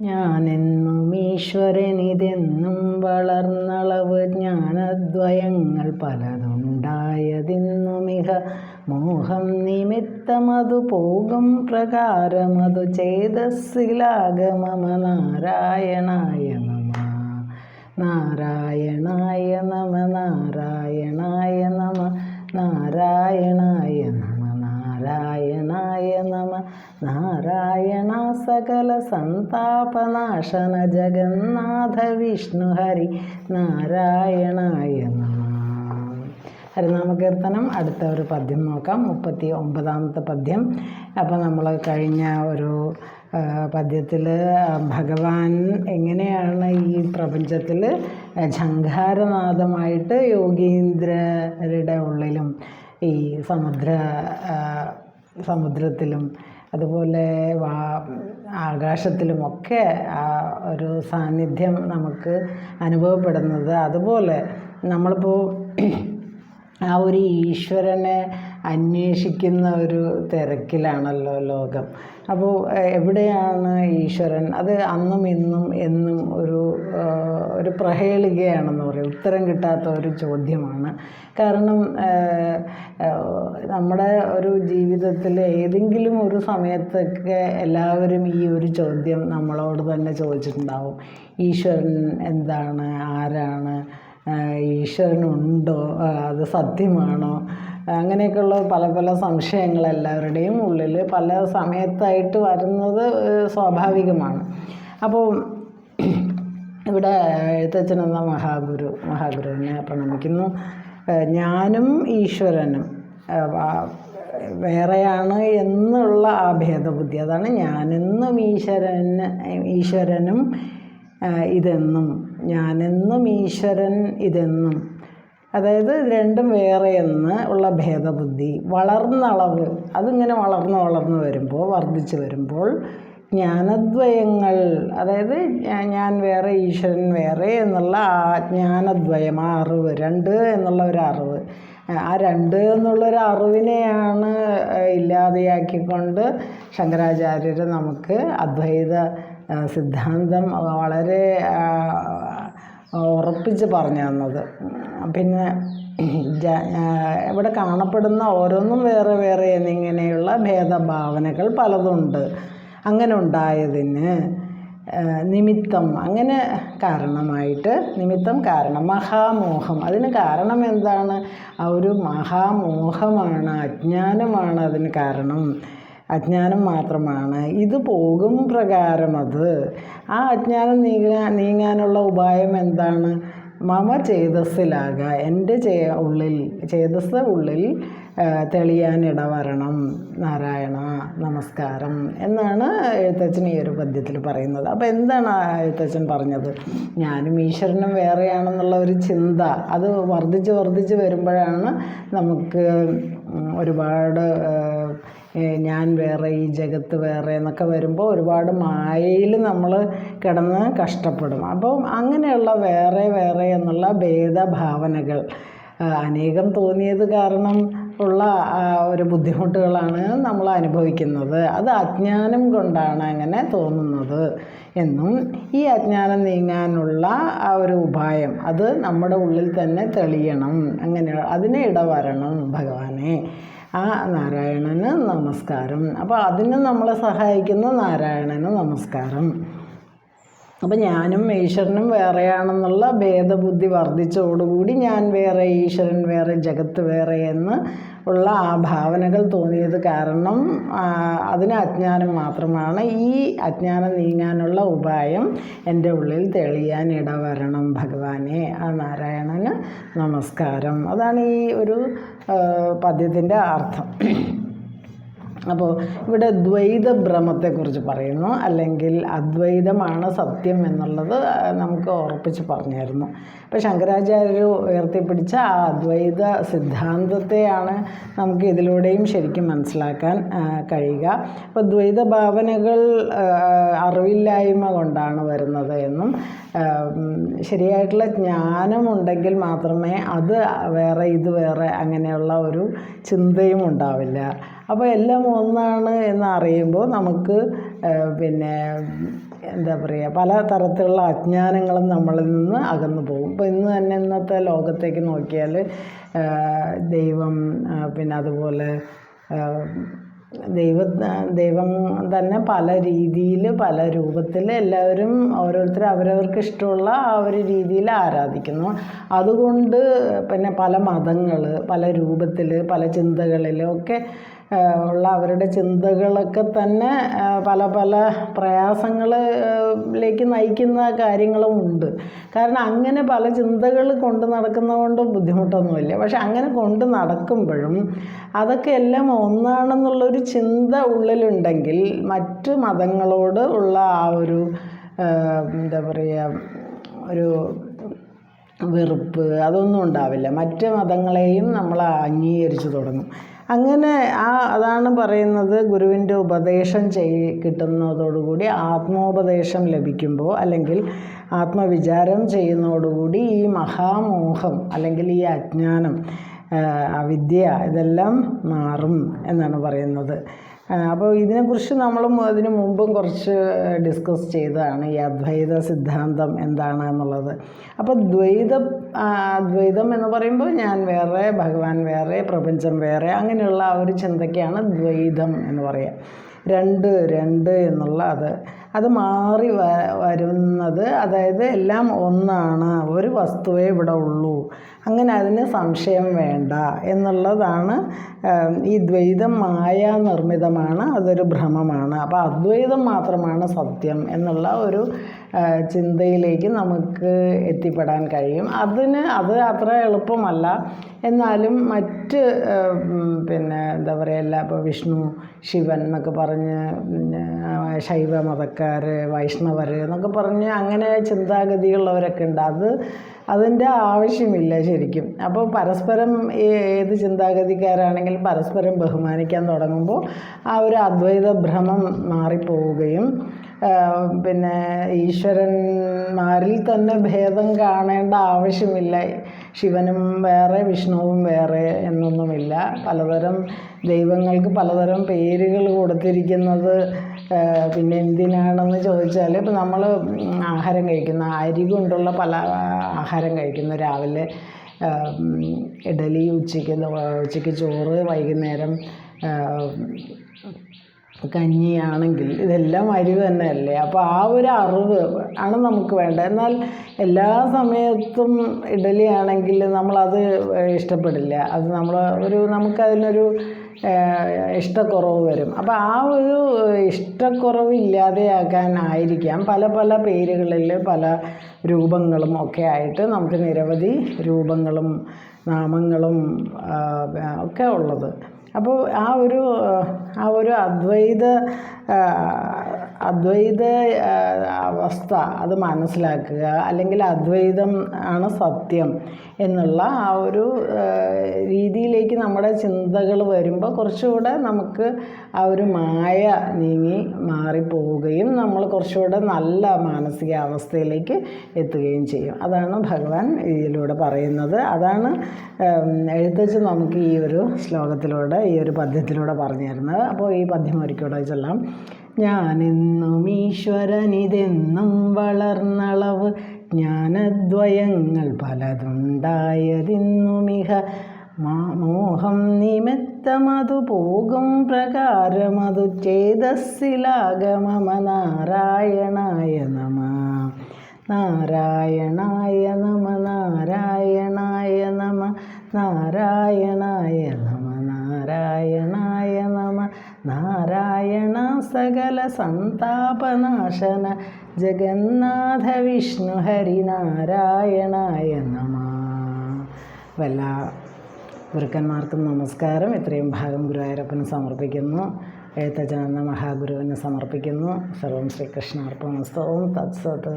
ഞാനെന്നും ഈശ്വരനിതെന്നും വളർന്നളവ് ജ്ഞാനദ്വയങ്ങൾ പലതുണ്ടായതിന്നുമിഹ മോഹം നിമിത്തമതു പോകും പ്രകാരമതു ചേതസ്സിലാഗമമ നാരായണായ നമ. നാരായണായ നമ സകല സന്താപനാശന ജഗന്നാഥ വിഷ്ണു ഹരി നാരായണായ നമ. ഹരിനാമകീർത്തനം അടുത്ത ഒരു പദ്യം നോക്കാം. മുപ്പത്തി ഒമ്പതാമത്തെ പദ്യം. അപ്പോൾ നമ്മൾ കഴിഞ്ഞ ഒരു പദ്യത്തിൽ ഭഗവാൻ എങ്ങനെയാണ് ഈ പ്രപഞ്ചത്തിൽ ഝങ്കാരനാഥമായിട്ട് യോഗീന്ദ്രരുടെ ഉള്ളിലും ഈ സമുദ്ര സമുദ്രത്തിലും അതുപോലെ വാ ആകാശത്തിലുമൊക്കെ ആ ഒരു സാന്നിധ്യം നമുക്ക് അനുഭവപ്പെടുന്നത്. അതുപോലെ നമ്മളിപ്പോൾ ആ ഒരു ഈശ്വരനെ അന്വേഷിക്കുന്ന ഒരു തിരക്കിലാണല്ലോ ലോകം. അപ്പോൾ എവിടെയാണ് ഈശ്വരൻ? അത് അന്നും ഇന്നും എന്നും ഒരു ഒരു പ്രഹേളികയാണെന്ന് പറയും. ഉത്തരം കിട്ടാത്ത ഒരു ചോദ്യമാണ്. കാരണം നമ്മുടെ ഒരു ജീവിതത്തിൽ ഏതെങ്കിലും ഒരു സമയത്തൊക്കെ എല്ലാവരും ഈ ഒരു ചോദ്യം നമ്മളോട് തന്നെ ചോദിച്ചിട്ടുണ്ടാവും. ഈശ്വരൻ എന്താണ്? ആരാണ്? ഈശ്വരനുണ്ടോ? അത് സത്യമാണോ? അങ്ങനെയൊക്കെയുള്ള പല പല സംശയങ്ങൾ എല്ലാവരുടെയും ഉള്ളിൽ പല സമയത്തായിട്ട് വരുന്നത് സ്വാഭാവികമാണ്. അപ്പോൾ ഇവിടെ എഴുത്തച്ഛൻ എന്ന മഹാഗുരു മഹാഗുരുവിനെ പ്രണമിക്കുന്നു. ഞാനും ഈശ്വരനും വേറെയാണ് എന്നുള്ള ആ ഭേദബുദ്ധി. അതാണ് ഞാനെന്നും ഈശ്വരന് ഈശ്വരനും ഇതെന്നും ഞാനെന്നും ഈശ്വരൻ ഇതെന്നും അതായത് രണ്ടും വേറെ എന്ന് ഉള്ള ഭേദബുദ്ധി വളർന്ന അളവ് അതിങ്ങനെ വളർന്ന് വളർന്ന് വരുമ്പോൾ വർദ്ധിച്ചു വരുമ്പോൾ ജ്ഞാനദ്വയങ്ങൾ അതായത് ഞാൻ വേറെ ഈശ്വരൻ വേറെ എന്നുള്ള ആ ജ്ഞാനദ്വയം ആ അറിവ് രണ്ട് എന്നുള്ള ഒരു അറിവ് ആ രണ്ട് എന്നുള്ളൊരു അറിവിനെയാണ് ഇല്ലാതെയാക്കിക്കൊണ്ട് ശങ്കരാചാര്യർ നമുക്ക് അദ്വൈത സിദ്ധാന്തം വളരെ ഉറപ്പിച്ച് പറഞ്ഞു തന്നത്. പിന്നെ ഇവിടെ കാണപ്പെടുന്ന ഓരോന്നും വേറെ വേറെ എന്നിങ്ങനെയുള്ള ഭേദഭാവനകൾ പലതുണ്ട്. അങ്ങനെ ഉണ്ടായതിന് നിമിത്തം അങ്ങനെ കാരണമായിട്ട് നിമിത്തം കാരണം മഹാമോഹം. അതിന് കാരണം എന്താണ്? ആ ഒരു മഹാമോഹമാണ് അജ്ഞാനമാണ് അതിന് കാരണം. അജ്ഞാനം മാത്രമാണ്. ഇത് പോകും പ്രകാരം അത്. ആ അജ്ഞാനം നീങ്ങാൻ നീങ്ങാനുള്ള ഉപായം എന്താണ്? മമ ചേതസ്സിലാക. എന്റെ ചേ ഉള്ളിൽ ചേതസ് ഉള്ളിൽ തെളിയാനിട ഇടവരണം. നാരായണ നമസ്കാരം എന്നാണ് എഴുത്തച്ഛൻ ഈ ഒരു പദ്യത്തിൽ പറയുന്നത്. അപ്പോൾ എന്താണ് എഴുത്തച്ഛൻ പറഞ്ഞത്? ഞാനും ഈശ്വരനും വേറെയാണെന്നുള്ള ഒരു ചിന്ത. അത് വർദ്ധിച്ച് വർദ്ധിച്ച് വരുമ്പോഴാണ് നമുക്ക് ഒരുപാട് ഞാൻ വേറെ ഈ ജഗത്ത് വേറെ എന്നൊക്കെ വരുമ്പോൾ ഒരുപാട് മായയിൽ നമ്മൾ കിടന്ന് കഷ്ടപ്പെടും. അപ്പം അങ്ങനെയുള്ള വേറെ വേറെ എന്നുള്ള ഭേദഭാവനകൾ അനേകം തോന്നിയത് കാരണം ഉള്ള ഒരു ബുദ്ധിമുട്ടുകളാണ് നമ്മൾ അനുഭവിക്കുന്നത്. അത് അജ്ഞാനം കൊണ്ടാണ് അങ്ങനെ തോന്നുന്നത് എന്നും ഈ അജ്ഞാനം നീങ്ങാനുള്ള ആ ഒരു ഉപായം അത് നമ്മുടെ ഉള്ളിൽ തന്നെ തെളിയണം. അങ്ങനെ അതിനെ ഇടവരണം ഭഗവാനെ. ആ നാരായണന് നമസ്കാരം. അപ്പോൾ അതിന് നമ്മളെ സഹായിക്കുന്ന നാരായണന് നമസ്കാരം. അപ്പം ഞാനും ഈശ്വരനും വേറെയാണെന്നുള്ള ഭേദബുദ്ധി വർദ്ധിച്ചതോടുകൂടി ഞാൻ വേറെ ഈശ്വരൻ വേറെ ജഗത്ത് വേറെ എന്ന് ഉള്ള ആ ഭാവനകൾ തോന്നിയത് കാരണം അതിന് അജ്ഞാനം മാത്രമാണ്. ഈ അജ്ഞാനം നീങ്ങാനുള്ള ഉപായം എന്റെ ഉള്ളിൽ തെളിയാൻ ഇടവരണം ഭഗവാനെ. ആ നാരായണന് നമസ്കാരം. അതാണ് ഈ ഒരു പദ്യത്തിന്റെ അർത്ഥം. അപ്പോൾ ഇവിടെ ദ്വൈത ഭ്രമത്തെക്കുറിച്ച് പറയുന്നു. അല്ലെങ്കിൽ അദ്വൈതമാണ് സത്യം എന്നുള്ളത് നമുക്ക് ഉറപ്പിച്ച് പറഞ്ഞായിരുന്നു. അപ്പോൾ ശങ്കരാചാര്യർ ഉയർത്തിപ്പിടിച്ച ആ അദ്വൈത സിദ്ധാന്തത്തെയാണ് നമുക്ക് ഇതിലൂടെയും ശരിക്കും മനസ്സിലാക്കാൻ കഴിയുക. അപ്പോൾ ദ്വൈത ഭാവനകൾ അറിവില്ലായ്മ കൊണ്ടാണ് വരുന്നത് എന്നും ശരിയായിട്ടുള്ള ജ്ഞാനമുണ്ടെങ്കിൽ മാത്രമേ അത് വേറെ ഇത് വേറെ അങ്ങനെയുള്ള ഒരു ചിന്തയും ഉണ്ടാവില്ല. അപ്പോൾ എല്ലാം ഒന്നാണ് എന്ന് അറിയുമ്പോൾ നമുക്ക് പിന്നെ എന്താ പറയുക പല തരത്തിലുള്ള അജ്ഞാനങ്ങളും നമ്മളിൽ നിന്ന് അകന്നു പോകും. ഇപ്പോൾ ഇന്ന് തന്നെ ഇന്നത്തെ ലോകത്തേക്ക് നോക്കിയാൽ ദൈവം പിന്നെ അതുപോലെ ദൈവ ദൈവം തന്നെ പല രീതിയിൽ പല രൂപത്തിൽ എല്ലാവരും ഓരോരുത്തർ അവരവർക്ക് ഇഷ്ടമുള്ള ആ ഒരു രീതിയിൽ ആരാധിക്കുന്നു. അതുകൊണ്ട് പിന്നെ പല മതങ്ങൾ പല രൂപത്തിൽ പല ചിന്തകളിലും ഒക്കെ ആ, ഉള്ള അവരുടെ ചിന്തകളൊക്കെ തന്നെ പല പല പ്രയാസങ്ങളിലേക്ക് നയിക്കുന്ന കാര്യങ്ങളും ഉണ്ട്. കാരണം അങ്ങനെ പല ചിന്തകൾ കൊണ്ട് നടക്കുന്നതുകൊണ്ട് ബുദ്ധിമുട്ടൊന്നുമില്ല. പക്ഷെ അങ്ങനെ കൊണ്ട് നടക്കുമ്പോഴും അതൊക്കെ എല്ലാം ഒന്നാണെന്നുള്ളൊരു ചിന്ത ഉള്ളിലുണ്ടെങ്കിൽ മറ്റ് മതങ്ങളോട് ഉള്ള ആ ഒരു എന്താ പറയുക ഒരു വെറുപ്പ് അതൊന്നും ഉണ്ടാവില്ല. മറ്റ് മതങ്ങളെയും നമ്മൾ അംഗീകരിച്ചു തുടങ്ങും. അങ്ങനെ ആ അതാണ് പറയുന്നത് ഗുരുവിന്റെ ഉപദേശം ചെയ് കിട്ടുന്നതോടുകൂടി ആത്മോപദേശം ലഭിക്കുമ്പോൾ അല്ലെങ്കിൽ ആത്മവിചാരം ചെയ്യുന്നതോടുകൂടി ഈ മഹാമോഹം അല്ലെങ്കിൽ ഈ അജ്ഞാനം അവിദ്യ ഇതെല്ലാം മാറും എന്നാണ് പറയുന്നത്. അപ്പോൾ ഇതിനെക്കുറിച്ച് നമ്മൾ അതിന് മുമ്പും കുറച്ച് ഡിസ്കസ് ചെയ്തതാണ് ഈ അദ്വൈത സിദ്ധാന്തം എന്താണ് എന്നുള്ളത്. അപ്പോൾ ദ്വൈതം ദ്വൈതം എന്ന് പറയുമ്പോൾ ഞാൻ വേറെ ഭഗവാൻ വേറെ പ്രപഞ്ചം വേറെ അങ്ങനെയുള്ള ആ ഒരു ചിന്തയ്ക്കാണ് ദ്വൈതം എന്ന് പറയുക രണ്ട് രണ്ട് എന്നുള്ള അത്. അത് മാറി വരുന്നത്. അതായത് എല്ലാം ഒന്നാണ്. ഒരു വസ്തുവേ ഇവിടെ ഉള്ളൂ. അങ്ങനെ അതിന് സംശയം വേണ്ട എന്നുള്ളതാണ് ഈ ദ്വൈതം മായാ നിർമ്മിതമാണ്. അതൊരു ഭ്രമമാണ്. അപ്പോൾ അദ്വൈതം മാത്രമാണ് സത്യം എന്നുള്ള ഒരു ചിന്തയിലേക്ക് നമുക്ക് എത്തിപ്പെടാൻ കഴിയും. അതിന് അത് അത്ര എളുപ്പമല്ല. എന്നാലും മറ്റ് പിന്നെ എന്താ പറയുക എല്ലാ ഇപ്പോൾ വിഷ്ണു ശിവൻ എന്നൊക്കെ പറഞ്ഞ് ശൈവ മതക്കാർ വൈഷ്ണവർ എന്നൊക്കെ പറഞ്ഞ് അങ്ങനെ ചിന്താഗതിയുള്ളവരൊക്കെ ഉണ്ട്. അത് അതിന്റെ ആവശ്യമില്ല ശരിക്കും. അപ്പോൾ പരസ്പരം ഏത് ചിന്താഗതിക്കാരാണെങ്കിലും പരസ്പരം ബഹുമാനിക്കാൻ തുടങ്ങുമ്പോൾ ആ ഒരു അദ്വൈത ഭ്രമം മാറിപ്പോവുകയും പിന്നെ ഈശ്വരന്മാരിൽ തന്നെ ഭേദം കാണേണ്ട ആവശ്യമില്ല. ശിവനും വേറെ വിഷ്ണുവും വേറെ എന്നൊന്നുമില്ല. പലതരം ദൈവങ്ങൾക്ക് പലതരം പേരുകൾ കൊടുത്തിരിക്കുന്നത് പിന്നെ എന്തിനാണെന്ന് ചോദിച്ചാൽ ഇപ്പം നമ്മൾ ആഹാരം കഴിക്കുന്ന അരി കൊണ്ടുള്ള പല ആഹാരം കഴിക്കുന്നു. രാവിലെ ഇഡലി ഉച്ചയ്ക്ക് ഉച്ചയ്ക്ക് ചോറ് വൈകുന്നേരം കഞ്ഞിയാണെങ്കിൽ ഇതെല്ലാം അരി തന്നെയല്ലേ? അപ്പോൾ ആ ഒരു അറിവ് ആണ് നമുക്ക് വേണ്ടത്. എന്നാൽ എല്ലാ സമയത്തും ഇഡലി ആണെങ്കിൽ നമ്മളത് ഇഷ്ടപ്പെടില്ല. അത് നമ്മൾ ഒരു നമുക്കതിനൊരു ഇഷ്ടക്കുറവ് വരും. അപ്പോൾ ആ ഒരു ഇഷ്ടക്കുറവ് ഇല്ലാതെയാക്കാനായിരിക്കാം പല പല പേരുകളിൽ പല രൂപങ്ങളും ഒക്കെ ആയിട്ട് നമുക്ക് നിരവധി രൂപങ്ങളും നാമങ്ങളും ഒക്കെ ഉള്ളത്. അപ്പോൾ ആ ഒരു ആ ഒരു അദ്വൈത അദ്വൈത അവസ്ഥ അത് മനസ്സിലാക്കുക അല്ലെങ്കിൽ അദ്വൈതം ആണ് സത്യം എന്നുള്ള ആ ഒരു രീതിയിലേക്ക് നമ്മുടെ ചിന്തകൾ വരുമ്പോൾ കുറച്ചുകൂടെ നമുക്ക് ആ ഒരു മായ നീങ്ങി മാറിപ്പോവുകയും നമ്മൾ കുറച്ചുകൂടെ നല്ല മാനസികാവസ്ഥയിലേക്ക് എത്തുകയും ചെയ്യും. അതാണ് ഭഗവാൻ ഇതിലൂടെ പറയുന്നത്. അതാണ് എഴുത്തച്ഛൻ നമുക്ക് ഈ ഒരു ശ്ലോകത്തിലൂടെ ഈ ഒരു പദ്യത്തിലൂടെ പറഞ്ഞു തരുന്നത്. അപ്പോൾ ഈ പദ്യം ഒരിക്കലൂടെ ചൊല്ലാം. ഞാനെന്നും ഈശ്വരനിതെന്നും വളർന്നളവ് ജ്ഞാനദ്വയങ്ങൾ പലതുണ്ടായതിന്നുമിഹ മോഹം നിമിത്തമതു പോകും പ്രകാരമതു ചേതസ്സിലാഗമമ നാരായണായ നമ. നാരായണായ നമ നാരായണായ നമ നാരായണായ നമ നാരായണായ നമ നാരായണ സകല സന്താപനാശന ജഗന്നാഥ വിഷ്ണു ഹരി നാരായണായ നമ. വല്ല ഗുരുക്കന്മാർക്കും നമസ്കാരം. ഇത്രയും ഭാഗം ഗുരുവായൂരപ്പന് സമർപ്പിക്കുന്നു. എഴുത്തച്ഛനെന്ന മഹാഗുരുവിന് സമർപ്പിക്കുന്നു. സർവം ശ്രീകൃഷ്ണാർപ്പണസ്തവും തത്സത്